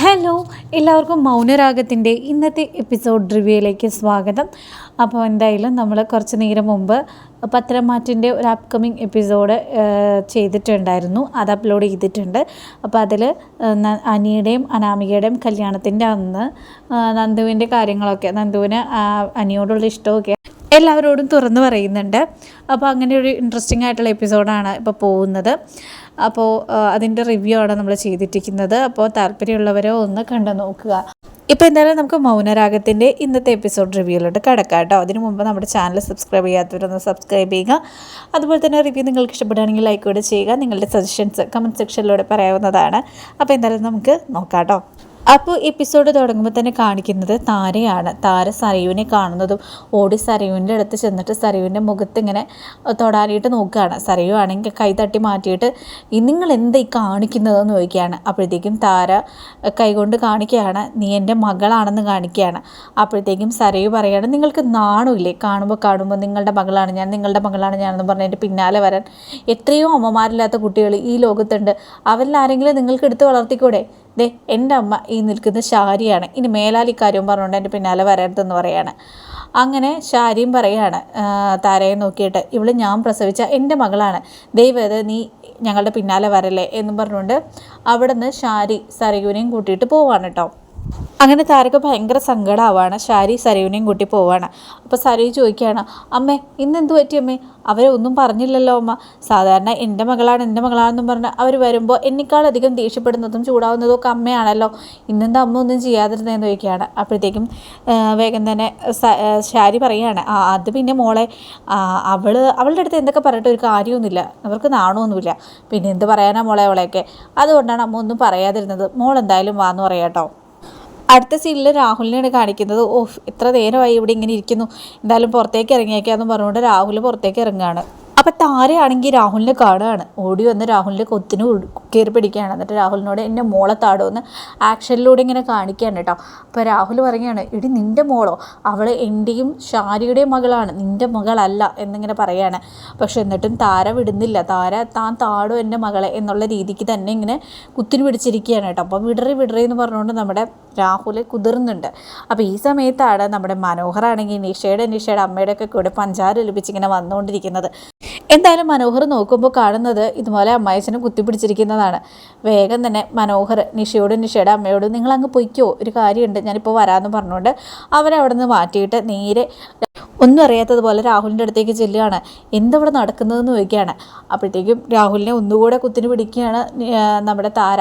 Hello എല്ലാവർക്കും മൗനരാഗത്തിന്റെ ഇന്നത്തെ episode റിവ്യൂയിലേക്ക് സ്വാഗതം. അപ്പോൾ എന്തായാലും നമ്മൾ കുറച്ച് നേരം മുമ്പ് പത്രമാറ്റിന്റെ ഒരു അപ്കമിങ് എപ്പിസോഡ് ചെയ്തിട്ടുണ്ടായിരുന്നു. അത് അപ്ലോഡ് ചെയ്തിട്ടുണ്ട്. അപ്പോൾ അതിൽ അനിയുടെയും അനാമികയുടെയും കല്യാണത്തിന്റെ അന്ന് നന്ദുവിന്റെ കാര്യങ്ങളൊക്കെ നന്ദുവിന് അനിയോടുള്ള ഇഷ്ടമൊക്കെ എല്ലാവരോടും തുറന്നു പറയുന്നുണ്ട്. അപ്പോൾ അങ്ങനെ ഒരു ഇൻട്രസ്റ്റിംഗ് ആയിട്ടുള്ള എപ്പിസോഡാണ് ഇപ്പോൾ പോകുന്നത്. അപ്പോൾ അതിന്റെ റിവ്യൂ ആണ് നമ്മൾ ചെയ്തിട്ടിരിക്കുന്നത്. അപ്പോൾ താല്പര്യമുള്ളവരോ ഒന്ന് കണ്ടു നോക്കുക. ഇപ്പോൾ എന്തായാലും നമുക്ക് മൗനരാഗത്തിന്റെ ഇന്നത്തെ എപ്പിസോഡ് റിവ്യൂയിലോട്ട് കിടക്കാം കേട്ടോ. അതിന് മുമ്പ് നമ്മുടെ ചാനൽ സബ്സ്ക്രൈബ് ചെയ്യാത്തവരൊന്ന് സബ്സ്ക്രൈബ് ചെയ്യുക. അതുപോലെ തന്നെ റിവ്യൂ നിങ്ങൾക്ക് ഇഷ്ടപ്പെടുകയാണെങ്കിൽ ലൈക്ക് കൂടെ ചെയ്യുക. നിങ്ങളുടെ സജഷൻസ് കമന്റ് സെക്ഷനിലൂടെ പറയാവുന്നതാണ്. അപ്പോൾ എന്തായാലും നമുക്ക് നോക്കാം കേട്ടോ. അപ്പോൾ എപ്പിസോഡ് തുടങ്ങുമ്പോൾ തന്നെ കാണിക്കുന്നത് താരയാണ്. താര സരയുവിനെ കാണുന്നതും ഓടി സരയുവിന്റെ അടുത്ത് ചെന്നിട്ട് സരയുവിന്റെ മുഖത്ത് ഇങ്ങനെ തൊടാനായിട്ട് നോക്കുകയാണ്. സരയു ആണെങ്കിൽ കൈ തട്ടി മാറ്റിയിട്ട് നിങ്ങൾ എന്താ ഈ കാണിക്കുന്നതെന്ന് ചോദിക്കുകയാണ്. അപ്പോഴത്തേക്കും താര കൈകൊണ്ട് കാണിക്കുകയാണ് നീ എന്റെ മകളാണെന്ന് കാണിക്കുകയാണ്. അപ്പോഴത്തേക്കും സരയു പറയുകയാണ് നിങ്ങൾക്ക് നാണുമില്ലേ? കാണുമ്പോൾ കാണുമ്പോൾ നിങ്ങളുടെ മകളാണ് ഞാൻ നിങ്ങളുടെ മകളാണ് ഞാനെന്ന് പറഞ്ഞ് എന്റെ പിന്നാലെ വരാൻ. എത്രയോ അമ്മമാരില്ലാത്ത കുട്ടികൾ ഈ ലോകത്തുണ്ട്. അവരിൽ ആരെങ്കിലും നിങ്ങൾക്ക് എടുത്ത് വളർത്തിക്കൂടെ? ദേ എന്റെ അമ്മ ഈ നിൽക്കുന്ന ശാരിയാണ്. ഇനി മേലാൽ പറഞ്ഞുകൊണ്ട് എന്റെ പിന്നാലെ വരരുതെന്ന് പറയാണ്. അങ്ങനെ ശാരിയും പറയാണ് താരയെ നോക്കിയിട്ട് ഇവൾ ഞാൻ പ്രസവിച്ച എന്റെ മകളാണ്. ദൈവത് നീ ഞങ്ങളുടെ പിന്നാലെ വരല്ലേ? എന്നും പറഞ്ഞുകൊണ്ട് അവിടെ നിന്ന് ശാരി സരയുവിനെയും കൂട്ടിയിട്ട് പോവാണ് കേട്ടോ. അങ്ങനെ താരക ഭയങ്കര സങ്കടമാവാണ് ഷാരി സരയുവിനെയും കൂട്ടി പോവാണ്. അപ്പോൾ സരയു ചോദിക്കുകയാണ് അമ്മേ ഇന്ന് എന്ത് പറ്റി അമ്മേ? അവരെ ഒന്നും പറഞ്ഞില്ലല്ലോ അമ്മ. സാധാരണ എന്റെ മകളാണ് എന്റെ മകളാണെന്നും പറഞ്ഞ് അവർ വരുമ്പോൾ എന്നെക്കാളധികം ദേഷ്യപ്പെടുന്നതും ചൂടാവുന്നതും ഒക്കെ അമ്മയാണല്ലോ. ഇന്നെന്താ അമ്മ ഒന്നും ചെയ്യാതിരുന്നതെന്ന് ചോദിക്കുകയാണ്. അപ്പോഴത്തേക്കും വേഗം തന്നെ ഷാരി പറയുകയാണ് ആ അത് പിന്നെ മോളെ അവൾ അവൾ അവളുടെ അടുത്ത് എന്തൊക്കെ പറഞ്ഞിട്ട് ഒരു കാര്യമൊന്നുമില്ല അവർക്ക് നാണമൊന്നുമില്ല. പിന്നെ എന്ത് പറയാനാ മോളെ അവളെയൊക്കെ? അതുകൊണ്ടാണ് അമ്മ ഒന്നും പറയാതിരുന്നത്. മോൾ എന്തായാലും വാന്ന് പറയാട്ടോ. അടുത്ത സീനിൽ രാഹുലിനെയാണ് കാണിക്കുന്നത്. ഓഹ് എത്ര നേരമായി ഇവിടെ ഇങ്ങനെ ഇരിക്കുന്നു. എന്തായാലും പുറത്തേക്ക് ഇറങ്ങിയേക്കാന്ന് പറഞ്ഞുകൊണ്ട് രാഹുൽ പുറത്തേക്ക് ഇറങ്ങുകയാണ്. അപ്പം താരയാണെങ്കിൽ രാഹുലിനെ കാണുകയാണ്. ഓടി വന്ന് രാഹുലിന്റെ കൊത്തിന് കയറി പിടിക്കുകയാണ്. എന്നിട്ട് രാഹുലിനോട് എന്റെ മോളെ താടുമെന്ന് ആക്ഷനിലൂടെ ഇങ്ങനെ കാണിക്കുകയാണ് കേട്ടോ. അപ്പോൾ രാഹുൽ പറയുകയാണ് ഇടി നിന്റെ മോളോ? അവൾ എന്റെയും ഷാരിയുടെയും മകളാണ്. നിന്റെ മകളല്ല എന്നിങ്ങനെ പറയുകയാണ്. പക്ഷെ എന്നിട്ടും താര വിടുന്നില്ല. താര താൻ താടോ എന്റെ മകളെ എന്നുള്ള രീതിക്ക് തന്നെ ഇങ്ങനെ കുത്തിന് പിടിച്ചിരിക്കുകയാണ് കേട്ടോ. അപ്പോൾ വിടറി വിടറി എന്ന് പറഞ്ഞുകൊണ്ട് നമ്മുടെ രാഹുൽ കുതിർന്നുണ്ട്. അപ്പോൾ ഈ സമയത്താണ് നമ്മുടെ മനോഹറാണെങ്കിൽ നിഷയുടെ നിഷയുടെ അമ്മയുടെ ഒക്കെ കൂടെ പഞ്ചാര ഒലിപ്പിച്ച് ഇങ്ങനെ വന്നുകൊണ്ടിരിക്കുന്നത്. എന്തായാലും മനോഹർ നോക്കുമ്പോൾ കാണുന്നത് ഇതുപോലെ അമ്മായച്ചനെ കുത്തിപ്പിടിച്ചിരിക്കുന്നതാണ്. വേഗം തന്നെ മനോഹർ നിഷയോടും നിഷയുടെ അമ്മയോടും നിങ്ങൾ അങ്ങ് പൊയ്ക്കോ ഒരു കാര്യമുണ്ട് ഞാനിപ്പോൾ വരാമെന്ന് പറഞ്ഞുകൊണ്ട് അവരവിടെ നിന്ന് മാറ്റിയിട്ട് നേരെ ഒന്നും അറിയാത്തതുപോലെ രാഹുലിന്റെ അടുത്തേക്ക് ചെല്ലുകയാണ്. എന്തവിടെ നടക്കുന്നതെന്ന് ചോദിക്കുകയാണ്. അപ്പോഴത്തേക്കും രാഹുലിനെ ഒന്നുകൂടെ കുത്തിന് പിടിക്കുകയാണ് നമ്മുടെ താര.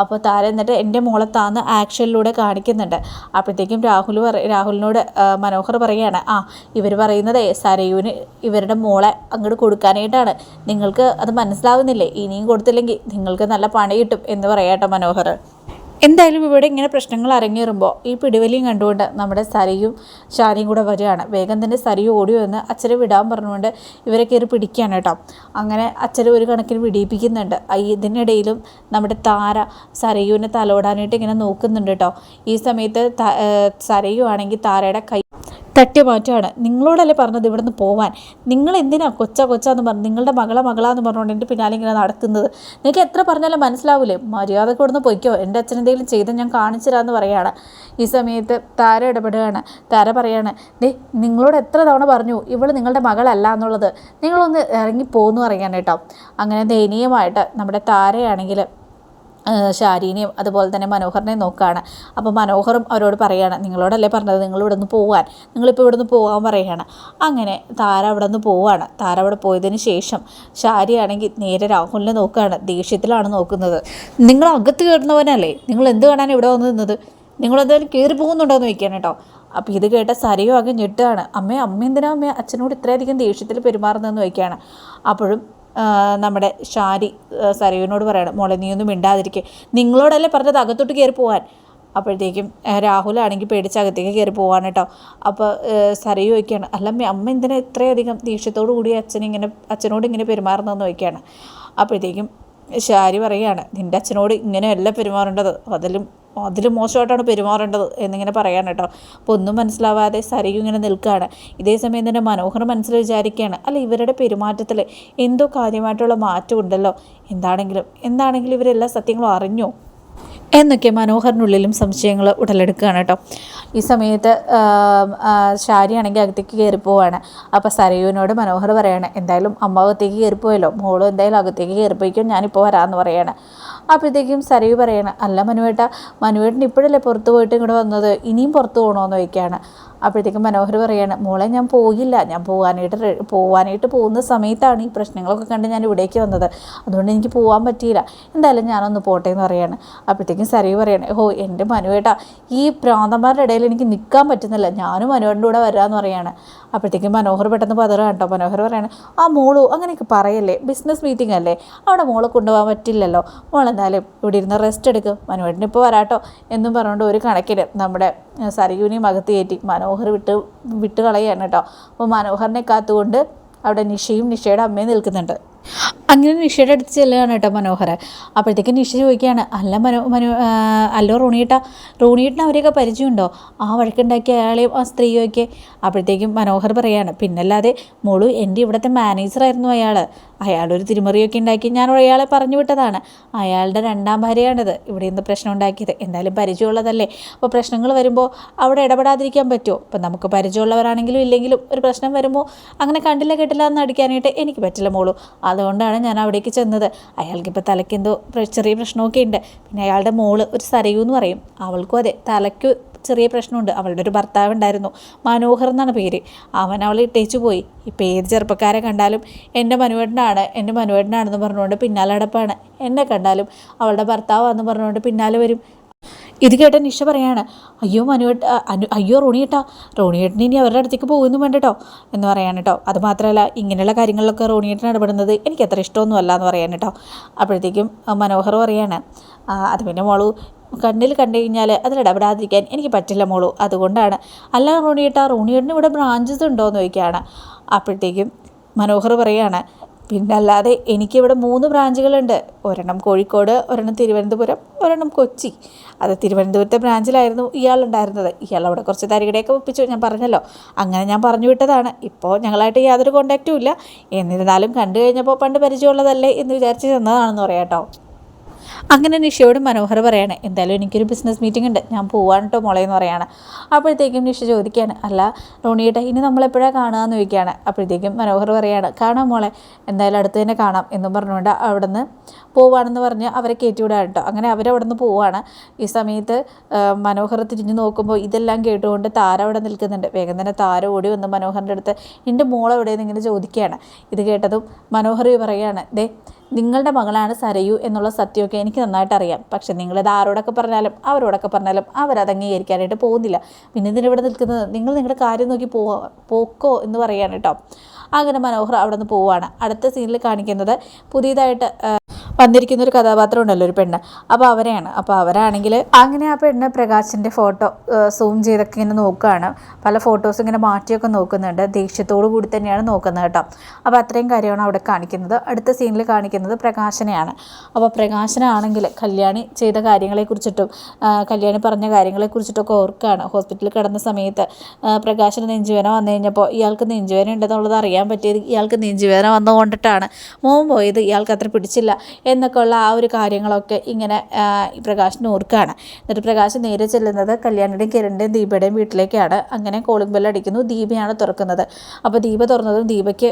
അപ്പോൾ താര എന്നിട്ട് എന്റെ മോളെ താന്ന് ആക്ഷനിലൂടെ കാണിക്കുന്നുണ്ട്. അപ്പോഴത്തേക്കും രാഹുൽ പറ രാഹുലിനോട് മനോഹർ പറയുകയാണ് ആ ഇവർ പറയുന്നത് സരയുവിന് ഇവരുടെ മോളെ അങ്ങോട്ട് കൊടുക്കാനായിട്ടാണ്. നിങ്ങൾക്ക് അത് മനസ്സിലാവുന്നില്ലേ? ഇനിയും കൊടുത്തില്ലെങ്കിൽ നിങ്ങൾക്ക് നല്ല പണി കിട്ടും എന്ന് പറയാട്ടോ മനോഹർ. എന്തായാലും ഇവിടെ ഇങ്ങനെ പ്രശ്നങ്ങൾ അരങ്ങേറുമ്പോൾ ഈ പിടിവലിയും കണ്ടുകൊണ്ട് നമ്മുടെ സരയും ശാരിയും കൂടെ വരികയാണ്. വേഗം തന്നെ സരി ഓടി വന്ന് അച്ഛനെ വിടാൻ പറഞ്ഞുകൊണ്ട് ഇവരെ കയറി പിടിക്കുകയാണ് കേട്ടോ. അങ്ങനെ അച്ഛനെ ഒരു കണക്കിന് വിടിയിപ്പിക്കുന്നുണ്ട്. ഇതിനിടയിലും നമ്മുടെ താര സരയുവിനെ തലോടാനായിട്ട് ഇങ്ങനെ നോക്കുന്നുണ്ട് കേട്ടോ. ഈ സമയത്ത് സരയു ആണെങ്കിൽ താരയുടെ കൈ തട്ടി മാറ്റുകയാണ് നിങ്ങളോടല്ലേ പറഞ്ഞത് ഇവിടെ നിന്ന് പോവാൻ? നിങ്ങൾ എന്തിനാ കൊച്ച എന്ന് പറഞ്ഞു നിങ്ങളുടെ മകളെ മകളാന്ന് പറഞ്ഞുകൊണ്ട് എന്റെ പിന്നാലെ ഇങ്ങനെ നടക്കുന്നത്? നിങ്ങൾക്ക് എത്ര പറഞ്ഞാലും മനസ്സിലാവില്ലേ മര്യാദയ്ക്ക് ഇവിടുന്ന് പൊയ്ക്കോ. എന്റെ അച്ഛൻ എന്തെങ്കിലും ചെയ്ത് ഞാൻ കാണിച്ചു തരാമെന്ന് പറയുകയാണ്. ഈ സമയത്ത് താര ഇടപെടുകയാണ്. താര പറയാണ് ദേ നിങ്ങളോട് എത്ര തവണ പറഞ്ഞു ഇവൾ നിങ്ങളുടെ മകളല്ല എന്നുള്ളത്? നിങ്ങളൊന്ന് ഇറങ്ങി പോകുന്നു പറയാൻ കേട്ടോ. അങ്ങനെ ദയനീയമായിട്ട് നമ്മുടെ താരയാണെങ്കിൽ ശാരീനെയും അതുപോലെ തന്നെ മനോഹറിനെയും നോക്കുകയാണ്. അപ്പോൾ മനോഹറും അവരോട് പറയുകയാണ് നിങ്ങളോടല്ലേ പറഞ്ഞത്? നിങ്ങൾ ഇവിടെ നിന്ന് പോകാൻ നിങ്ങളിപ്പോൾ ഇവിടെ നിന്ന് പോകാൻ പറയുകയാണ് അങ്ങനെ താര അവിടെ നിന്ന് പോവുകയാണ് താര അവിടെ പോയതിന് ശേഷം ഷാരിയാണെങ്കിൽ നേരെ രാഹുലിനെ നോക്കുകയാണ് ദേഷ്യത്തിലാണ് നോക്കുന്നത്. നിങ്ങൾ അകത്ത് കയറുന്നവനല്ലേ? നിങ്ങൾ എന്ത് കാണാൻ ഇവിടെ വന്ന് നിന്നത്? നിങ്ങളെന്തായാലും കയറി പോകുന്നുണ്ടോ എന്ന് ചോദിക്കാൻ കേട്ടോ. അപ്പോൾ ഇത് കേട്ട സരയോ ആകെ ഞെട്ടുകയാണ്. അമ്മേ അമ്മ എന്തിനാ അമ്മ? അച്ഛനോട് ഇത്രയധികം ദേഷ്യത്തിൽ പെരുമാറുന്നതെന്ന് ചോദിക്കുകയാണ്. അപ്പോഴും നമ്മുടെ ഷാരി സരയുവിനോട് പറയണം മോളെ നീ ഒന്നും മിണ്ടാതിരിക്കുക നിങ്ങളോടല്ലേ പറഞ്ഞത് അകത്തോട്ട് കയറി പോകാൻ അപ്പോഴത്തേക്കും രാഹുലാണെങ്കിൽ പേടിച്ച് അകത്തേക്ക് കയറി പോവാണ് കേട്ടോ. അപ്പോൾ സരയു ചോദിക്കുകയാണ് അല്ല അമ്മ എന്തിനാ ഇത്രയധികം ദേഷ്യത്തോടു കൂടി അച്ഛനിങ്ങനെ അച്ഛനോട് ഇങ്ങനെ പെരുമാറുന്നതെന്ന് ചോദിക്കുകയാണ്? അപ്പോഴത്തേക്കും ഷാരി പറയുകയാണ് നിന്റെ അച്ഛനോട് ഇങ്ങനെയല്ല പെരുമാറേണ്ടത്. അതിലും അതിലും മോശമായിട്ടാണ് പെരുമാറേണ്ടത് എന്നിങ്ങനെ പറയാണ് കേട്ടോ. അപ്പോൾ ഒന്നും മനസ്സിലാവാതെ സരയു ഇങ്ങനെ നിൽക്കുകയാണ്. ഇതേ സമയം തന്നെ മനോഹർ മനസ്സിൽ വിചാരിക്കുകയാണ് അല്ല ഇവരുടെ പെരുമാറ്റത്തിൽ എന്തോ കാര്യമായിട്ടുള്ള മാറ്റം ഉണ്ടല്ലോ എന്താണെങ്കിലും എന്താണെങ്കിലും ഇവരെല്ലാ സത്യങ്ങളും അറിഞ്ഞോ? എന്നൊക്കെ മനോഹറിനുള്ളിലും സംശയങ്ങൾ ഉടലെടുക്കുകയാണ് കേട്ടോ. ഈ സമയത്ത് ശാരിയാണെങ്കിൽ അകത്തേക്ക് കയറി പോവാണ്. അപ്പോൾ സരയുവിനോട് മനോഹർ പറയാണ് എന്തായാലും അമ്മ അകത്തേക്ക് കയറിപ്പോയല്ലോ. മോളും എന്തായാലും അകത്തേക്ക് കയറിപ്പോയിക്കും ഞാനിപ്പോൾ വരാമെന്ന് പറയാണ്. അപ്പോഴത്തേക്കും സരയു പറയാണ് അല്ല മനുവേട്ട മനുവേട്ടൻ ഇപ്പോഴല്ലേ പുറത്ത് പോയിട്ട് ഇങ്ങോട്ട് വന്നത്? ഇനിയും പുറത്ത് പോകണമെന്ന് ചോദിക്കുകയാണ്. അപ്പോഴത്തേക്കും മനോഹർ പറയാണ് മോളെ ഞാൻ പോയില്ല. ഞാൻ പോകാനായിട്ട് പോകാനായിട്ട് പോകുന്ന സമയത്താണ് ഈ പ്രശ്നങ്ങളൊക്കെ കണ്ട് ഞാൻ ഇവിടേക്ക് വന്നത്. അതുകൊണ്ട് എനിക്ക് പോകാൻ പറ്റിയില്ല. എന്തായാലും ഞാനൊന്ന് പോട്ടെ എന്ന് പറയാണ്. അപ്പോഴത്തേക്കും സരയു പറയാണ് ഓ എന്റെ മനുവേട്ട ഈ പ്രാന്തന്മാരുടെ ഇടയിൽ എനിക്ക് നിൽക്കാൻ പറ്റുന്നില്ല. ഞാനും മനുവേട്ടന്റെ കൂടെ വരാമെന്ന് പറയാണ്. അപ്പോഴത്തേക്കും മനോഹർ പെട്ടെന്ന് പതറുക കേട്ടോ. മനോഹർ പറയാണ് ആ മോളു അങ്ങനെയൊക്കെ പറയല്ലേ. ബിസിനസ് മീറ്റിംഗ് അല്ലേ? അവിടെ മോളെ കൊണ്ടുപോകാൻ പറ്റില്ലല്ലോ. മോളെന്തായാലും ഇവിടെ ഇരുന്ന് റെസ്റ്റ് എടുക്കും. മനുവേട്ടൻ ഇപ്പോൾ വരാട്ടോ എന്നും പറഞ്ഞുകൊണ്ട് ഒരു കണക്കിന് നമ്മുടെ സരയുവിനെയും അകത്ത് കയറ്റി. മനോഹർ വിട്ട് വിട്ട് കളയാണ് കേട്ടോ. അപ്പോൾ മനോഹറിനെ കാത്തുകൊണ്ട് അവിടെ നിഷയും നിഷയുടെ അമ്മയും നിൽക്കുന്നുണ്ട്. അങ്ങനെ നിഷയുടെ അടുത്ത് ചെല്ലുകയാണ് കേട്ടോ മനോഹർ അപ്പോഴത്തേക്കും നിഷ ചോദിക്കുകയാണ് അല്ല മനോ മനോ അല്ലോ റോണിയേട്ട റോണിയേട്ടന് അവരെയൊക്കെ പരിചയമുണ്ടോ? ആ വഴക്കുണ്ടാക്കിയ അയാളെയും ആ സ്ത്രീയൊക്കെ? അപ്പോഴത്തേക്കും മനോഹർ പറയാണ് പിന്നല്ലാതെ മോളു എന്റെ ഇവിടുത്തെ മാനേജറായിരുന്നു അയാൾ അയാളൊരു തിരിമറിയൊക്കെ ഉണ്ടാക്കി ഞാൻ അയാളെ പറഞ്ഞു വിട്ടതാണ്. അയാളുടെ രണ്ടാം ഭാര്യയാണിത്. ഇവിടെ നിന്ന് പ്രശ്നം ഉണ്ടാക്കിയത്? എന്തായാലും പരിചയമുള്ളതല്ലേ? അപ്പോൾ പ്രശ്നങ്ങൾ വരുമ്പോൾ അവിടെ ഇടപെടാതിരിക്കാൻ പറ്റുമോ? അപ്പോൾ നമുക്ക് പരിചയമുള്ളവരാണെങ്കിലും ഇല്ലെങ്കിലും ഒരു പ്രശ്നം വരുമ്പോൾ അങ്ങനെ കണ്ടില്ല കേട്ടില്ല എന്ന് അടിക്കാനായിട്ട് എനിക്ക് പറ്റില്ല മോളൂ. അതുകൊണ്ടാണ് ഞാൻ അവിടേക്ക് ചെന്നത്. അയാൾക്കിപ്പോൾ തലയ്ക്കെന്തോ ചെറിയ പ്രശ്നമൊക്കെ ഉണ്ട്. പിന്നെ അയാളുടെ മോൾ ഒരു സരയൂ എന്ന് പറയും. അവൾക്കും അതെ തലയ്ക്ക് ചെറിയ പ്രശ്നമുണ്ട്. അവളുടെ ഒരു ഭർത്താവ് ഉണ്ടായിരുന്നു. മനോഹർ എന്നാണ് പേര്. അവൻ അവളെ ഇട്ടേച്ചു പോയി. ഇപ്പം ഏത് ചെറുപ്പക്കാരെ കണ്ടാലും എന്റെ മനുവേട്ടനാണ് എന്റെ മനുവേട്ടനാണെന്ന് പറഞ്ഞുകൊണ്ട് പിന്നാലെ അടപ്പാണ് എന്നെ കണ്ടാലും അവളുടെ ഭർത്താവാണെന്ന് പറഞ്ഞുകൊണ്ട് പിന്നാലെ വരും. ഇത് കേട്ട നിഷ പറയാണ് അയ്യോ മനുവേട്ട അനു അയ്യോ റോണിയേട്ടാ റോണിയേട്ടൻ ഇനി അവരുടെ അടുത്തേക്ക് പോകുന്നു വേണ്ടട്ടോ എന്ന് പറയാൻ കേട്ടോ. അത് മാത്രമല്ല ഇങ്ങനെയുള്ള കാര്യങ്ങളിലൊക്കെ റോണിയേട്ടൻ ഇടപെടുന്നത് എനിക്ക് അത്ര ഇഷ്ടമൊന്നും അല്ല എന്ന് പറയാൻ കേട്ടോ. അപ്പോഴത്തേക്കും മനോഹർ പറയാണ് അത് പിന്നെ മോളു കണ്ണിൽ കണ്ടു കഴിഞ്ഞാൽ അതിൽ ഇടപെടാതിരിക്കാൻ എനിക്ക് പറ്റില്ല മോളു. അതുകൊണ്ടാണ് അല്ല റോണിയേട്ടാ റോണിയേട്ടന് ഇവിടെ ബ്രാഞ്ചസ് ഉണ്ടോ? എന്ന് ചോദിക്കുകയാണ്. അപ്പോഴത്തേക്കും മനോഹർ പറയുകയാണ് പിന്നല്ലാതെ എനിക്കിവിടെ മൂന്ന് ബ്രാഞ്ചുകളുണ്ട്. ഒരെണ്ണം കോഴിക്കോട് ഒരെണ്ണം തിരുവനന്തപുരം ഒരെണ്ണം കൊച്ചി. അത് തിരുവനന്തപുരത്തെ ബ്രാഞ്ചിലായിരുന്നു ഇയാളുണ്ടായിരുന്നത്. ഇയാൾ അവിടെ കുറച്ച് തരികടയൊക്കെ ഒപ്പിച്ചു ഞാൻ പറഞ്ഞല്ലോ. അങ്ങനെ ഞാൻ പറഞ്ഞു വിട്ടതാണ്. ഇപ്പോൾ ഞങ്ങളായിട്ട് യാതൊരു കോണ്ടാക്റ്റും ഇല്ല. എന്നിരുന്നാലും കണ്ടു കഴിഞ്ഞപ്പോൾ പണ്ട് പരിചയമുള്ളതല്ലേ എന്ന് വിചാരിച്ച് ചെന്നതാണെന്ന് പറയാം കേട്ടോ. അങ്ങനെ നിഷയോട് മനോഹർ പറയാണ് എന്തായാലും എനിക്കൊരു ബിസിനസ് മീറ്റിംഗ് ഉണ്ട്. ഞാൻ പോവാണ് കേട്ടോ മോളെ എന്ന് പറയാണ്. അപ്പോഴത്തേക്കും നിഷ ചോദിക്കുകയാണ് അല്ല റോണിയേട്ട ഇനി നമ്മളെപ്പോഴാണ് കാണുകയെന്ന് ചോദിക്കുകയാണ്. അപ്പോഴത്തേക്കും മനോഹർ പറയാണ് കാണാം മോളെ എന്തായാലും അടുത്ത് തന്നെ കാണാം എന്നും പറഞ്ഞുകൊണ്ട് അവിടെ നിന്ന് പോവാണെന്ന് പറഞ്ഞ് അവരെ കയറ്റിവിടാണ് കേട്ടോ അങ്ങനെ അവരവിടെ നിന്ന് പോവാണ്. ഈ സമയത്ത് മനോഹർ തിരിഞ്ഞു നോക്കുമ്പോൾ ഇതെല്ലാം കേട്ടുകൊണ്ട് താര അവിടെ നിൽക്കുന്നുണ്ട്. വേഗം തന്നെ താര ഓടി വന്ന് മനോഹറിന്റെ അടുത്ത് എന്റെ മോളെവിടെയെന്ന് ഇങ്ങനെ ചോദിക്കുകയാണ്. ഇത് കേട്ടതും മനോഹർ പറയുകയാണ് ദേ നിങ്ങളുടെ മകളാണ് സരയു എന്നുള്ള സത്യമൊക്കെ എനിക്ക് നന്നായിട്ട് അറിയാം പക്ഷെ നിങ്ങളിത് ആരോടൊക്കെ പറഞ്ഞാലും അവരോടൊക്കെ പറഞ്ഞാലും അവരത് അംഗീകരിക്കാനായിട്ട് പോകുന്നില്ല. പിന്നെ ഇതിനിവിടെ നിൽക്കുന്നത് നിങ്ങൾ നിങ്ങളുടെ കാര്യം നോക്കി പോക്കോ എന്ന് പറയാണ് കേട്ടോ. അങ്ങനെ മനോഹർ അവിടെ നിന്ന് പോവുകയാണ്. അടുത്ത സീനിൽ കാണിക്കുന്നത് പുതിയതായിട്ട് വന്നിരിക്കുന്ന ഒരു കഥാപാത്രം ഉണ്ടല്ലോ ഒരു പെണ്ണ്. അപ്പോൾ അവരെയാണ്. അപ്പോൾ അവരാണെങ്കിൽ അങ്ങനെ ആ പെണ്ണ് പ്രകാശിന്റെ ഫോട്ടോ സൂം ചെയ്തൊക്കെ ഇങ്ങനെ നോക്കുകയാണ് പല ഫോട്ടോസ് ഇങ്ങനെ മാറ്റിയൊക്കെ നോക്കുന്നുണ്ട്. ദേഷ്യത്തോടു കൂടി തന്നെയാണ് നോക്കുന്നത് കേട്ടോ. അപ്പോൾ അത്രയും കാര്യമാണ് അവിടെ കാണിക്കുന്നത്. അടുത്ത സീനിൽ കാണിക്കുന്നത് പ്രകാശനെയാണ്. അപ്പോൾ പ്രകാശനാണെങ്കിൽ കല്യാണി ചെയ്ത കാര്യങ്ങളെക്കുറിച്ചിട്ടും കല്യാണി പറഞ്ഞ കാര്യങ്ങളെക്കുറിച്ചിട്ടൊക്കെ ഓർക്കുകയാണ് ഹോസ്പിറ്റലിൽ കിടന്ന സമയത്ത് പ്രകാശന് നെഞ്ചുവേന വന്നു കഴിഞ്ഞപ്പോൾ ഇയാൾക്ക് നെഞ്ചുവേന ഉണ്ടെന്നുള്ളത് അറിയാൻ പറ്റിയത് ഇയാൾക്ക് നെഞ്ചുവേന വന്നുകൊണ്ടിട്ടാണ് മോൻ പോയത്. ഇയാൾക്ക് അത്ര പിടിച്ചില്ല. എന്നൊക്കെ ഉള്ള ആ ഒരു കാര്യങ്ങളൊക്കെ ഇങ്ങനെ പ്രകാശിന് ഓർക്കുകയാണ് എന്നിട്ട് പ്രകാശ് നേരെ ചെല്ലുന്നത് കല്യാണിയുടെയും കിരണിന്റെയും ദീപയുടെയും വീട്ടിലേക്കാണ്. അങ്ങനെ കോളിംഗ് ബെല്ല് അടിക്കുന്നു. ദീപയാണ് തുറക്കുന്നത്. അപ്പോൾ ദീപ തുറന്നതും ദീപയ്ക്ക്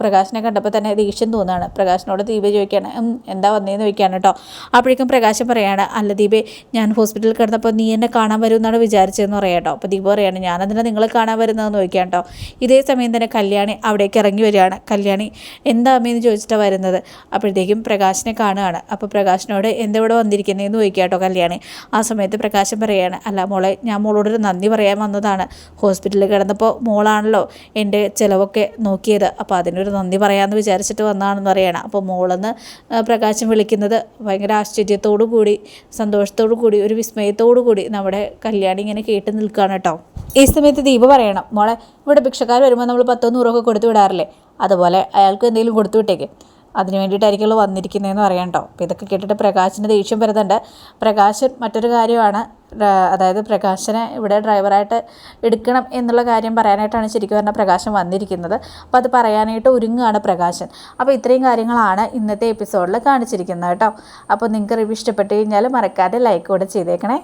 പ്രകാശിനെ കണ്ടപ്പോൾ തന്നെ ദേഷ്യം തോന്നുകയാണ്. പ്രകാശിനോട് ദീപ ചോദിക്കുകയാണ് എന്താ വന്നതെന്ന് ചോദിക്കുകയാണ് കേട്ടോ അപ്പോഴേക്കും പ്രകാശം പറയുകയാണ് അല്ല ദീപേ ഞാൻ ഹോസ്പിറ്റലിൽ കിടന്നപ്പോൾ നീ എന്നെ കാണാൻ വരുമെന്നാണ് വിചാരിച്ചതെന്ന് പറയാം കേട്ടോ അപ്പോൾ ദീപ പറയാണ് ഞാനതിനെ നിങ്ങളെ കാണാൻ വരുന്നതെന്ന് ചോദിക്കാം കേട്ടോ ഇതേ സമയം തന്നെ കല്യാണി അവിടേക്ക് ഇറങ്ങി വരികയാണ്. കല്യാണി എന്താ അമ്മയെന്ന് ചോദിച്ചിട്ടാണ് വരുന്നത്? അപ്പോഴത്തേക്കും പ്രകാശിനെ പ്രകാശിനെ കാണുകയാണ്. അപ്പോൾ പ്രകാശിനോട് എന്തെവിടെ ചോദിക്കുക കേട്ടോ കല്യാണി. ആ സമയത്ത് പ്രകാശം പറയുകയാണ് അല്ല മോളെ ഞാൻ മോളോടൊരു നന്ദി പറയാൻ വന്നതാണ്. ഹോസ്പിറ്റലിൽ കിടന്നപ്പോൾ മോളാണല്ലോ എന്റെ ചിലവൊക്കെ നോക്കിയത്. അപ്പോൾ അതിനൊരു നന്ദി പറയാമെന്ന് വിചാരിച്ചിട്ട് വന്നതാണെന്ന് പറയണം. അപ്പോൾ മോളെന്ന് പ്രകാശം വിളിക്കുന്നത് ഭയങ്കര ആശ്ചര്യത്തോടു കൂടി സന്തോഷത്തോടു കൂടി ഒരു വിസ്മയത്തോടു കൂടി നമ്മുടെ കല്യാണി ഇങ്ങനെ കേട്ട് നിൽക്കുകയാണ് കേട്ടോ. ഈ സമയത്ത് ദീപ പറയണം മോളെ ഇവിടെ ഭിക്ഷക്കാർ വരുമ്പോൾ നമ്മൾ പത്തോ നൂറൊക്കെ കൊടുത്തു വിടാറില്ലേ? അതുപോലെ അയാൾക്ക് എന്തെങ്കിലും കൊടുത്തു വിട്ടേക്ക്. അതിന് വേണ്ടിയിട്ടായിരിക്കുമല്ലോ വന്നിരിക്കുന്നതെന്ന് പറയണ്ടോ അപ്പോൾ ഇതൊക്കെ കേട്ടിട്ട് പ്രകാശിന് ദേഷ്യം വരുന്നുണ്ട്. പ്രകാശൻ മറ്റൊരു കാര്യമാണ് അതായത് പ്രകാശനെ ഇവിടെ ഡ്രൈവറായിട്ട് എടുക്കണം എന്നുള്ള കാര്യം പറയാനായിട്ടാണ് ശരിക്കും പറഞ്ഞാൽ പ്രകാശൻ വന്നിരിക്കുന്നത്. അപ്പോൾ അത് പറയാനായിട്ട് ഒരുങ്ങുകയാണ് പ്രകാശൻ. അപ്പോൾ ഇത്രയും കാര്യങ്ങളാണ് ഇന്നത്തെ എപ്പിസോഡിൽ കാണിച്ചിരിക്കുന്നത് കേട്ടോ. അപ്പോൾ നിങ്ങൾക്ക് റിവ്യൂ ഇഷ്ടപ്പെട്ട് കഴിഞ്ഞാൽ മറക്കാതെ ലൈക്ക് കൂടെ ചെയ്തേക്കണേ.